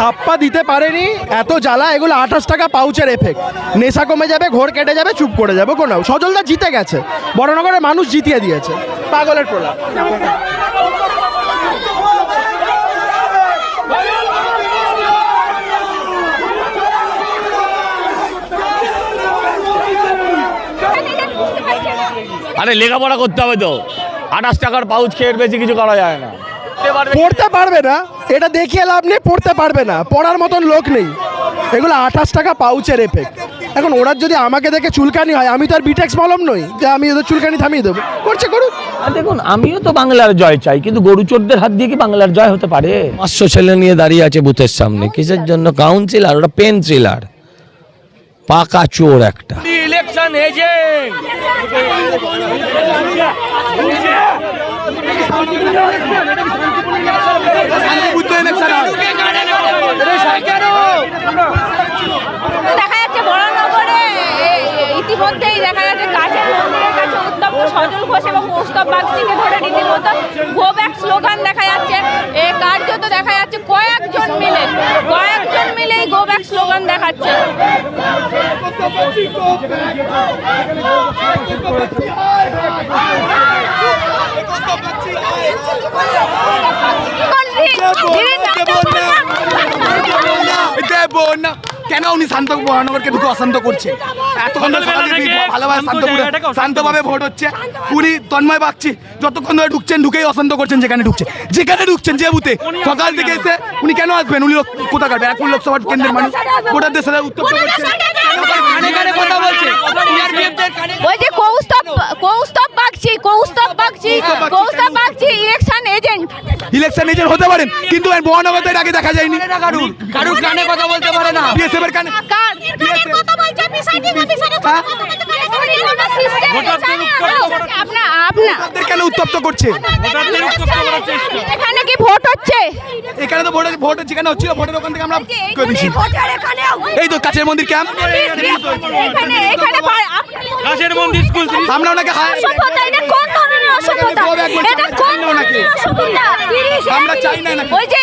হাপ্পা দিতে পারেনি। এত জ্বালা এগুলো আঠাশ টাকা পাউচের এফেক্ট নেশা কমে যাবে ঘোর কেটে যাবে চুপ করে যাবে কোনো সজলদা জিতে গেছে। বড়নগরের মানুষ জিতিয়ে দিয়েছে। পাগলের প্রলাপ। আরে লেখাপড়া করতে হবে তো। আঠাশ টাকার পাউচ খেয়ে বেশি কিছু করা যায় না। পড়তে পারবে না। এটা দেখিয়ে লাভ নেই পড়তে পারবে না। পড়ার মতন লোক নেই। এগুলো আঠাশ টাকা পাউচের এফেক্ট। এখন ওরা যদি আমাকে দেখে চুলকানি হয় আমি তো আর বিটেক্স মলম নই যে আমি ওদের চুলকানি থামিয়ে দেবো। করছে করুক। আর দেখুন আমিও তো বাংলার জয় চাই কিন্তু গরু চোরদের হাত দিয়ে কি বাংলার জয় হতে পারে? পাঁচশো ছেলে নিয়ে দাঁড়িয়ে আছে বুথের সামনে। কিসের জন্য? কাউন্সিলার ওটা পেন্সিলার পাকা চোর একটা। ইলেকশন এজেন্ট দেখা যাচ্ছে বড়নগরে এ- ইতিমধ্যেই দেখা যাচ্ছে কাছের মন্দিরের কাছে উত্তপ্ত সজল ঘোষ এবং কৌস্তব বাগচিকে ধরে রীতিমতো গো ব্যাক স্লোগান দেখা যাচ্ছে। এ কার্যত দেখা যাচ্ছে কয়েকজন মিলে কয়েকজন মিলে এই গো ব্যাক স্লোগান দেখাচ্ছে দেবো না কেন উনি করছে এতক্ষণ ভালোভাবে ভোট হচ্ছে উনি তন্ময় বাগচি যতক্ষণ ধরে ঢুকছেন ঢুকেই অশান্ত করছেন যেখানে ঢুকছে যেখানে ঢুকছেন যে বুথে সকাল থেকে এসে উনি কেন আসবেন উনি কোথাকার ব্যারাকপুর লোকসভা কেন্দ্রের মানুষ ভোটারদের সাথে উত্তপ্ত করছেন ওই Kaustav Bagchi Kaustav Bagchi. Election agent election agent হতে পারেন কিন্তু মহানগর তো এর আগে দেখা যায়নি। কারুর কানে কথা বলতে পারে না। বিএসএফ এর কানে কার কথা বলছে? প্রিসাইডিং অফিসারের? আপনা আপনা ভোটারদের কেন উত্তপ্ত করছে? এখানে কি ভোট হচ্ছে? এখানে তো ভোটের ভোট যেখানে হচ্ছিল ভোটের ওখান থেকে আমরা করে দিচ্ছি এই তো কাছের মন্দির ক্যাম্প এখানে এখানে কাছের মন্দির স্কুল আমরা ওনাকে অসভ্যতা এটা কোন ধরনের অসভ্যতা আমরা চাই না। ওই যে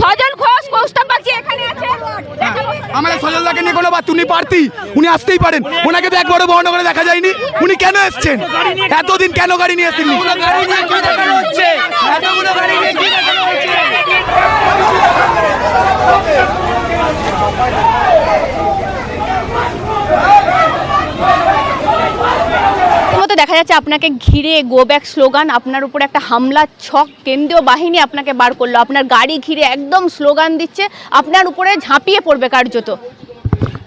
সজল ঘোষ কৌস্তব বাগচি এখানে আছে। নিয়ে কোনো বা উনি প্রার্থী উনি আসতেই পারেন। ওনাকে তো একবারও মহানগরে দেখা যায়নি। উনি কেন এসছেন? এতদিন কেন গাড়ি নিয়ে এসেননি মতো দেখা যাচ্ছে আপনাকে ঘিরে গো ব্যাক স্লোগান আপনার উপর একটা হামলা, ছক, কেন্দ্রীয় বাহিনী আপনাকে বার করল। আপনার গাড়ি ঘিরে একদম স্লোগান দিচ্ছে, আপনার উপরে ঝাঁপিয়ে পড়বে কার্যত।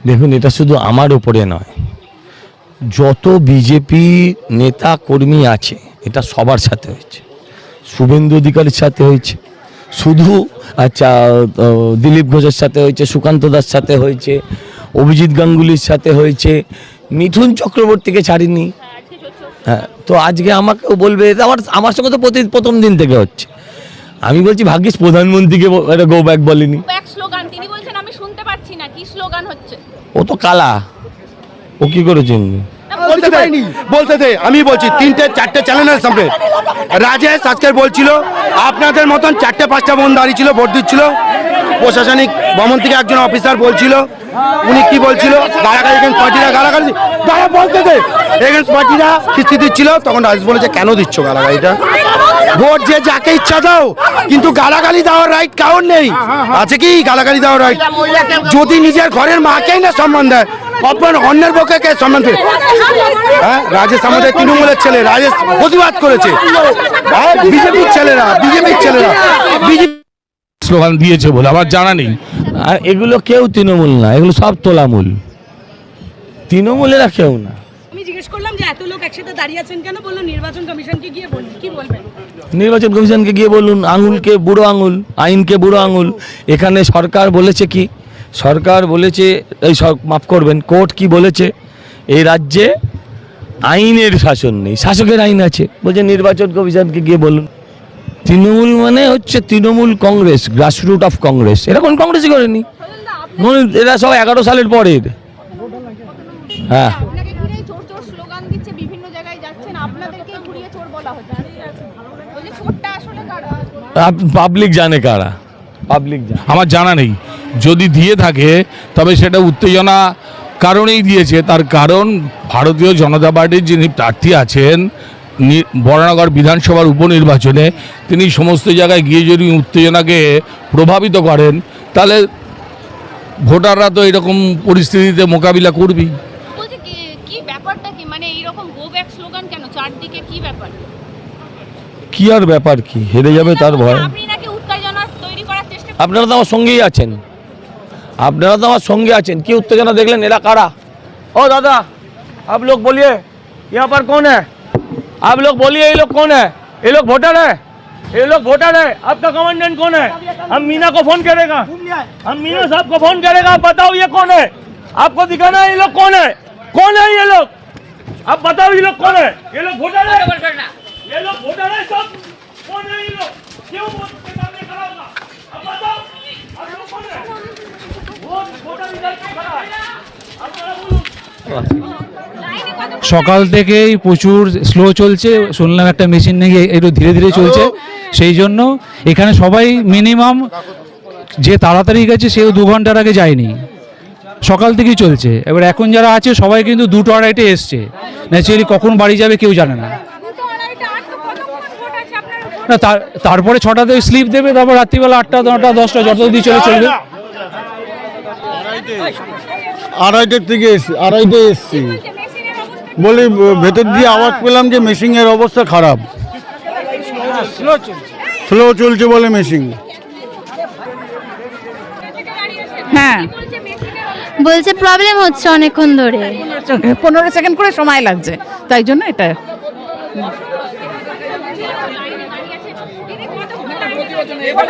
দেখুন, এটা শুধু আমার উপরে নয়। যত বিজেপি নেতা, কর্মী আছে, এটা সবার সাথে হয়েছে। শুভেন্দু অধিকারীর সাথে হয়েছে। শুধু আচ্ছা দিলীপ ঘোষের সাথে হয়েছে, সুকান্ত দাস সাথে হয়েছে, অভিজিৎ গাঙ্গুলির সাথে হয়েছে, মিঠুন চক্রবর্তীকে ছাড়িনি। হ্যাঁ তো আজকে আমাকেও বলবে আমার আমার সঙ্গে তো প্রতি প্রথম দিন থেকে হচ্ছে। আমি বলছি ভাগ্যিস প্রধানমন্ত্রীকে এটা গো ব্যাক বলেনি। ব্যাক স্লোগান তিনি বলছেন আমি শুনতে পাচ্ছি না কি স্লোগান হচ্ছে? ও তো কালা। ও কি করে চিনবে? বলতে দে বলতে দে আমি বলছি তিনটে চারটে চ্যানেলের সামনে রাজেশ আজকে বলছিল আপনাদের মতন চারটে পাঁচটা বোন দাঁড়িয়ে ছিল ভোট দিচ্ছিল। প্রশাসনিক ভবন থেকে একজন অফিসার বলছিল, উনি কি বলছিল? পার্টিরা, গালাগালি। দাঁড়া বলতে পার্টিরা কিস্তি দিচ্ছিল, তখন রাজেশ বলেছে কেন দিচ্ছ গালাগালিটা? ভোট যে যাকে ইচ্ছা দাও, কিন্তু গালাগালি দেওয়ার রাইট কারণ নেই। আছে কি গালাগালি দেওয়ার রাইট যদি নিজের ঘরের মাকেই না সম্মান দেয় অপমান অন্যের পক্ষে কে সম্মান দেবে হ্যাঁ রাজেশ আমাদের তৃণমূলের ছেলে, রাজেশ প্রতিবাদ করেছে। হ্যাঁ বিজেপির ছেলেরা বিজেপির ছেলেরা, বিজেপি স্লোগান দিয়েছে বলে আমার জানা নেই। আর এগুলো কেউ তৃণমূল না এগুলো সব তোলামূল। তৃণমূলেরা কেউ না। আমি জিজ্ঞেস করলাম যে এত লোক একসাথে দাঁড়িয়ে আছেন কেন? বলল নির্বাচন কমিশনকে গিয়ে বলুন কি বলবেন? নির্বাচন কমিশনকে গিয়ে বলুন আঙুলকে বুড়ো আঙুল আইনকে বুড়ো আঙুল। এখানে সরকার বলেছে কি? সরকার বলেছে এই সব মাফ করবেন কোর্ট কি বলেছে? এই রাজ্যে আইনের শাসন নেই শাসকের আইন আছে। বলছে নির্বাচন কমিশনকে গিয়ে বলুন। তৃণমূল মানে হচ্ছে তৃণমূল কংগ্রেস গ্রাসরুট অফ কংগ্রেস। এরা কোন কংগ্রেসই করেনি? এরা সব এগারো সালের পরের। হ্যাঁ। আপনাকে ঘিরে চোর চোর স্লোগান দিচ্ছে বিভিন্ন জায়গায় যাচ্ছেন। আপনাদেরকে ঘুরিয়ে চোর বলা হচ্ছে। ওই যে চোরটা আসলে কারা? পাবলিক জানে কারা। পাবলিক আমার জানা নেই। যদি দিয়ে থাকে তবে সেটা উত্তেজনা কারণেই দিয়েছে। তার কারণ ভারতীয় জনতা পার্টির যিনি প্রার্থী আছেন বরানগর বিধানসভার উপনির্বাচনে তিনি সমস্ত জায়গায় গিয়ে যদি উত্তেজনাকে প্রভাবিত করেন তাহলে ভোটাররা তো এরকম পরিস্থিতিতে মোকাবিলা করবেই বলছি কি কি ব্যাপারটা কি মানে এইরকম গো ব্যাক স্লোগান কেন চারদিকে কি ব্যাপার কি আর ব্যাপার কি হেরে যাবে তার ভয় আপনি নাকি উত্তেজনা তৈরি করার চেষ্টা আপনারা তো আমার সঙ্গেই আছেন আপনারা তো আমার সঙ্গে আছেন কি উত্তেজনা দেখলেন এরা কারা ও দাদা आप लोग बोलिए यहाँ पर कौन है आप लोग बोलिए, ये लोग कौन है? ये लोग वोटर है? ये लोग वोटर है? आपका कमांडेंट कौन है? हम मीना को फ़ोन करेगा। हम मीना साहब को फ़ोन करेगा। आप बताओ, ये कौन है? आपको दिखाना है, ये लोग कौन है? कौन है ये लोग? आप बताओ, ये लोग कौन है? ये लोग वोटर है? ये लोग वोटर है सब? कौन है ये लोग? क्यों সকাল থেকেই প্রচুর স্লো চলছে শুনলাম একটা মেশিন নাকি একটু ধীরে ধীরে চলছে সেই জন্য এখানে সবাই মিনিমাম যে তাড়াতাড়ি গেছে সেও দু ঘণ্টার আগে যায়নি। সকাল থেকেই চলছে। এবার এখন যারা আছে সবাই কিন্তু দুটো আড়াইটে এসছে। ন্যাচুরালি কখন বাড়ি যাবে কেউ জানে না। আড়াইটা? না তার- তারপরে ছটাতে স্লিপ দেবে তারপর রাত্রিবেলা আটটা নটা দশটা যত দিয়ে চলে চলবে। আড়াইটের থেকে এসছি আড়াইটে এসছি। বলি ভেতর দিয়ে আওয়াজ পেলাম যে মেশিনের অবস্থা খারাপ। স্লো চলছে বলে মেশিন হ্যাঁ। বলছে মেশিনের অবস্থা বলছে প্রবলেম হচ্ছে অনেকক্ষণ ধরে। পনেরো সেকেন্ড করে সময় লাগছে তাই জন্য এটা?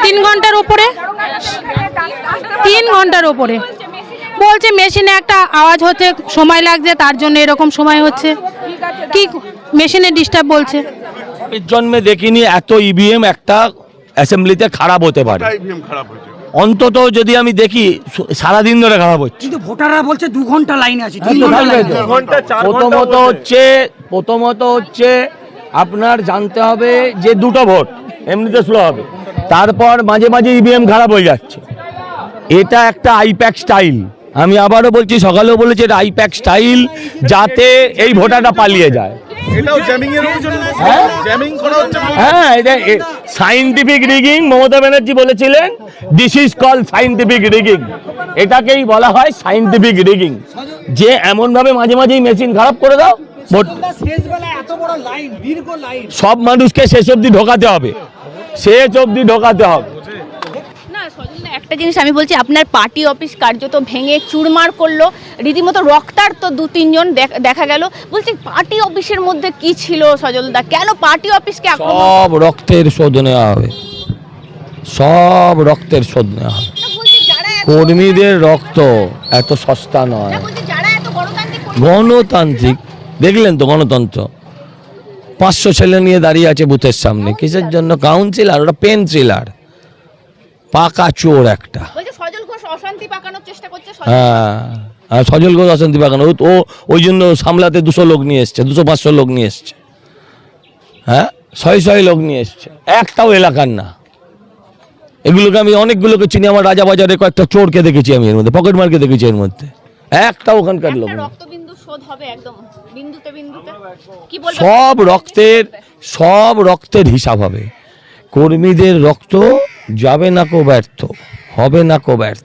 তিন ঘণ্টার উপরে তিন ঘণ্টার উপরে বলছে মেশিনে একটা আওয়াজ হচ্ছে সময় লাগছে তার জন্য এরকম সময় হচ্ছে। কি মেশিনে ডিস্টার্ব বলছে? এর জন্মে দেখিনি এত ইভিএম একটা অ্যাসেম্বলিতে খারাপ হতে পারে। অন্তত যদি আমি দেখি সারাদিন ধরে খারাপ হচ্ছে। কিন্তু ভোটাররা বলছে দু ঘণ্টা লাইনে আছে প্রথমত হচ্ছে প্রথমত হচ্ছে আপনার জানতে হবে যে দুটো ভোট এমনিতে স্লো হবে। তারপর মাঝে মাঝে ইভিএম খারাপ হয়ে যাচ্ছে। এটা একটা আইপ্যাক স্টাইল আমি আবারও বলছি সকালেও বলেছি এটা আইপ্যাক স্টাইল যাতে এই ভোটারটা পালিয়ে যায়। হ্যাঁ? হ্যাঁ এটা সাইন্টিফিক রিগিং মমতা ব্যানার্জি বলেছিলেন this is call scientific rigging এটাকেই বলা হয় সাইন্টিফিক রিগিং যে এমন ভাবে মাঝে মাঝেই মেশিন খারাপ করে দাও সব মানুষকে শেষ অবধি ঢোকাতে হবে। শেষ অবধি ঢোকাতে হবে। একটা জিনিস আমি বলছি আপনার পার্টি অফিস কার্যত ভেঙে চুরমার করল রীতিমতো রক্তার্ত দু তিনজন দেখা গেল। বলছি পার্টি অফিসের মধ্যে কি ছিল সজলদা? কেন পার্টি অফিসকে সব রক্তের শোধ নেওয়া হবে। সব রক্তের শোধ নেওয়া হবে। কর্মীদের রক্ত এত সস্তা নয়। গণতান্ত্রিক দেখলেন তো গণতন্ত্র? পাঁচশো ছেলে নিয়ে দাঁড়িয়ে আছে বুথের সামনে। কিসের জন্য? কাউন্সিলার ওটা পেন্সিলার। পাকা চোর একটা। বলছে সজল ঘোষ অশান্তি পাকানোর চেষ্টা করছে সজল- হ্যাঁ আর সজল ঘোষ অশান্তি পাকানো ও- ওই জন্য সামলাতে দুশো লোক নিয়ে এসছে দুশো পাঁচশো লোক নিয়ে এসছে। হ্যাঁ ছয় ছয় লোক নিয়ে এসছে একটাও এলাকার না। এগুলোকে আমি অনেকগুলোকে চিনি আমার রাজা বাজারে কয়েকটা চোরকে দেখেছি আমি এর মধ্যে পকেট মারকে দেখেছি এর মধ্যে। একটা ওখানকার লোক সব রক্তের সব রক্তের হিসাব হবে। কর্মীদের রক্ত যাবে না কো ব্যর্থ হবে না কো ব্যর্থ।